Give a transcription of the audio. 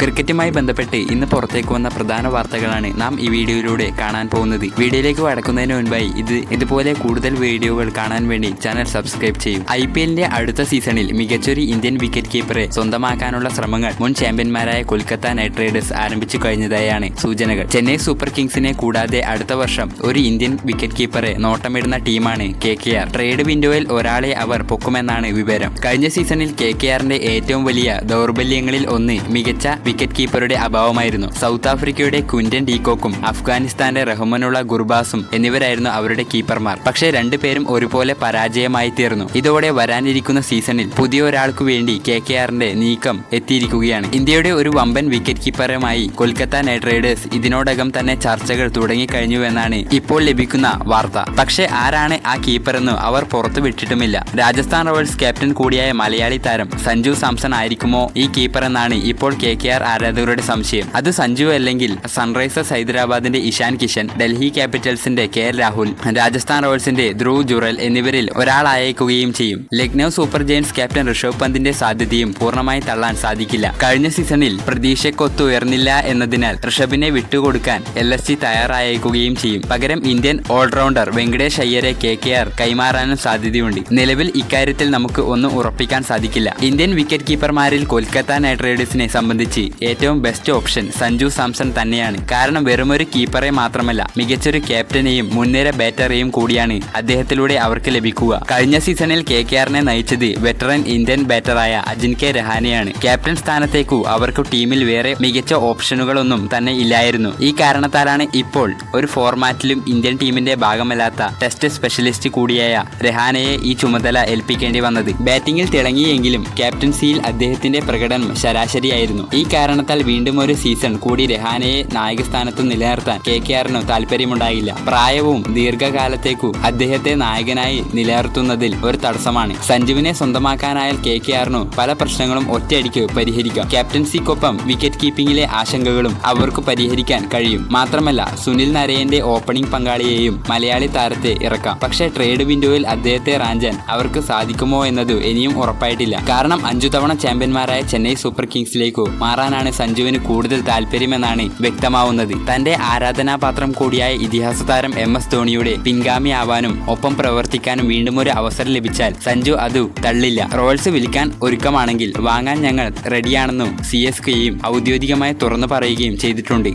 ക്രിക്കറ്റുമായി ബന്ധപ്പെട്ട് ഇന്ന് പുറത്തേക്ക് വന്ന പ്രധാന വാർത്തകളാണ് നാം ഈ വീഡിയോയിലൂടെ കാണാൻ പോകുന്നത്. വീഡിയോയിലേക്ക് കടക്കുന്നതിന് മുൻപായി ഇത് ഇതുപോലെ കൂടുതൽ വീഡിയോകൾ കാണാൻ വേണ്ടി ചാനൽ സബ്സ്ക്രൈബ് ചെയ്യും. ഐ പി എല്ലിന്റെ അടുത്ത സീസണിൽ മികച്ചൊരു ഇന്ത്യൻ വിക്കറ്റ് കീപ്പറെ സ്വന്തമാക്കാനുള്ള ശ്രമങ്ങൾ മുൻ ചാമ്പ്യന്മാരായ കൊൽക്കത്ത നൈറ്റ് റൈഡേഴ്സ് ആരംഭിച്ചു കഴിഞ്ഞതായാണ് സൂചനകൾ. ചെന്നൈ സൂപ്പർ കിങ്സിനെ കൂടാതെ അടുത്ത വർഷം ഒരു ഇന്ത്യൻ വിക്കറ്റ് കീപ്പറെ നോട്ടമിടുന്ന ടീമാണ് കെ കെ ആർ. ട്രേഡ് വിൻഡോയിൽ ഒരാളെ അവർ പൊക്കുമെന്നാണ് വിവരം. കഴിഞ്ഞ സീസണിൽ കെ കെ ആറിന്റെ ഏറ്റവും വലിയ ദൗർബല്യങ്ങളിൽ ഒന്ന് മികച്ച വിക്കറ്റ് കീപ്പറുടെ അഭാവമായിരുന്നു. സൗത്ത് ആഫ്രിക്കയുടെ ക്വിന്റൻ ഡീകോക്കും അഫ്ഗാനിസ്ഥാന്റെ റഹ്മനുള്ള ഗുർബാസും എന്നിവരായിരുന്നു അവരുടെ കീപ്പർമാർ പക്ഷേ രണ്ടുപേരും ഒരുപോലെ പരാജയമായി തീർന്നു. ഇതോടെ വരാനിരിക്കുന്ന സീസണിൽ പുതിയ ഒരാൾക്കു വേണ്ടി കെ കെ ആറിന്റെ നീക്കം എത്തിയിരിക്കുകയാണ്. ഇന്ത്യയുടെ ഒരു വമ്പൻ വിക്കറ്റ് കീപ്പറുമായി കൊൽക്കത്ത നൈറ്റ് റൈഡേഴ്സ് ഇതിനോടകം തന്നെ ചർച്ചകൾ തുടങ്ങിക്കഴിഞ്ഞുവെന്നാണ് ഇപ്പോൾ ലഭിക്കുന്ന വാർത്ത. പക്ഷേ ആരാണ് ആ കീപ്പറെന്ന് അവർ പുറത്തു വിട്ടിട്ടുമില്ല. രാജസ്ഥാൻ റോയൽസ് ക്യാപ്റ്റൻ കൂടിയായ മലയാളി താരം സഞ്ജു സാംസൺ ആയിരിക്കുമോ ഈ കീപ്പർ എന്നാണ് ഇപ്പോൾ കെ കെ ആർ ആരാധകരുടെ സംശയം. അത് സഞ്ജു അല്ലെങ്കിൽ സൺറൈസേഴ്സ് ഹൈദരാബാദിന്റെ ഇഷാൻ കിഷൻ ഡൽഹി ക്യാപിറ്റൽസിന്റെ കെ രാഹുൽ രാജസ്ഥാൻ റോയൽസിന്റെ ധ്രുവ് ജുറൽ എന്നിവരിൽ ഒരാളായേക്കുകയും ചെയ്യും. Lucknow Super Giants captain Rishabh പന്തിന്റെ സാധ്യതയും പൂർണമായി തള്ളാൻ സാധിക്കില്ല. കഴിഞ്ഞ സീസണിൽ പ്രതീക്ഷയ്ക്കൊത്ത് ഉയർന്നില്ല എന്നതിനാൽ ഋഷഭിനെ വിട്ടുകൊടുക്കാൻ എൽ എസ് സി തയ്യാറായേക്കുകയും ചെയ്യും. പകരം ഇന്ത്യൻ ഓൾറൗണ്ടർ വെങ്കടേഷ് അയ്യരെ കെ കെ ആർ കൈമാറാനും സാധ്യതയുണ്ട്. നിലവിൽ ഇക്കാര്യത്തിൽ നമുക്ക് ഒന്നും ഉറപ്പിക്കാൻ സാധിക്കില്ല. ഇന്ത്യൻ വിക്കറ്റ് കീപ്പർമാരിൽ കൊൽക്കത്ത നൈറ്റ് റൈഡേഴ്സിനെ സംബന്ധിച്ച് ഏറ്റവും ബെസ്റ്റ് ഓപ്ഷൻ സഞ്ജു സാംസൺ തന്നെയാണ്. കാരണം വെറുമൊരു കീപ്പറെ മാത്രമല്ല മികച്ചൊരു ക്യാപ്റ്റനെയും മുൻനിര ബാറ്ററെയും കൂടിയാണ് അദ്ദേഹത്തിലൂടെ അവർക്ക് ലഭിക്കുക. കഴിഞ്ഞ സീസണിൽ കെ കെ ആറിനെ നയിച്ചത് വെറ്ററൻ ഇന്ത്യൻ ബാറ്ററായ അജിൻ കെ രഹാനെയാണ്. ക്യാപ്റ്റൻ സ്ഥാനത്തേക്കു അവർക്ക് ടീമിൽ വേറെ മികച്ച ഓപ്ഷനുകളൊന്നും തന്നെ ഇല്ലായിരുന്നു. ഈ കാരണത്താലാണ് ഇപ്പോൾ ഒരു ഫോർമാറ്റിലും ഇന്ത്യൻ ടീമിന്റെ ഭാഗമല്ലാത്ത ടെസ്റ്റ് സ്പെഷ്യലിസ്റ്റ് കൂടിയായ രഹാനയെ ഈ ചുമതല ഏൽപ്പിക്കേണ്ടി വന്നത്. ബാറ്റിംഗിൽ തിളങ്ങിയെങ്കിലും ക്യാപ്റ്റൻസിയിൽ അദ്ദേഹത്തിന്റെ പ്രകടനം ശരാശരിയായിരുന്നു. ഈ കാരണത്താൽ വീണ്ടും ഒരു സീസൺ കൂടി രഹാനയെ നായകസ്ഥാനത്ത് നിലനിർത്താൻ കെ കെ ആറിന് താല്പര്യമുണ്ടായില്ല. പ്രായവും ദീർഘകാലത്തേക്കു അദ്ദേഹത്തെ നായകനായി നിലനിർത്തുന്നതിൽ ഒരു തടസ്സമാണ്. സഞ്ജുവിനെ സ്വന്തമാക്കാനായാൽ കെ കെ ആറിനു പല പ്രശ്നങ്ങളും ഒറ്റയടിക്ക് പരിഹരിക്കാം. ക്യാപ്റ്റൻസിക്കൊപ്പം വിക്കറ്റ് കീപ്പിംഗിലെ ആശങ്കകളും അവർക്ക് പരിഹരിക്കാൻ കഴിയും. മാത്രമല്ല സുനിൽ നരയന്റെ ഓപ്പണിംഗ് പങ്കാളിയെയും മലയാളി താരത്തെ ഇറക്കാം. പക്ഷേ ട്രേഡ് വിൻഡോയിൽ അദ്ദേഹത്തെ റാഞ്ചാൻ അവർക്ക് സാധിക്കുമോ എന്നത് ഇനിയും ഉറപ്പായിട്ടില്ല. കാരണം അഞ്ചു തവണ ചാമ്പ്യന്മാരായ ചെന്നൈ സൂപ്പർ കിങ്സിലേക്കു മാറാനാണ് സഞ്ജുവിന് കൂടുതൽ താല്പര്യമെന്നാണ് വ്യക്തമാവുന്നത്. തന്റെ ആരാധനാപാത്രം കൂടിയായ ഇതിഹാസ താരം എം എസ് ധോണിയുടെ പിൻഗാമിയാവാനും ഒപ്പം പ്രവർത്തിക്കാനും വീണ്ടും ഒരു അവസരം ലഭിച്ചാൽ സഞ്ജു അത് തള്ളില്ല. റോയൽസ് വിൽക്കാൻ ഒരുക്കമാണെങ്കിൽ വാങ്ങാൻ ഞങ്ങൾ റെഡിയാണെന്നും സി എസ് കെയും ഔദ്യോഗികമായി തുറന്നു പറയുകയും ചെയ്തിട്ടുണ്ട്.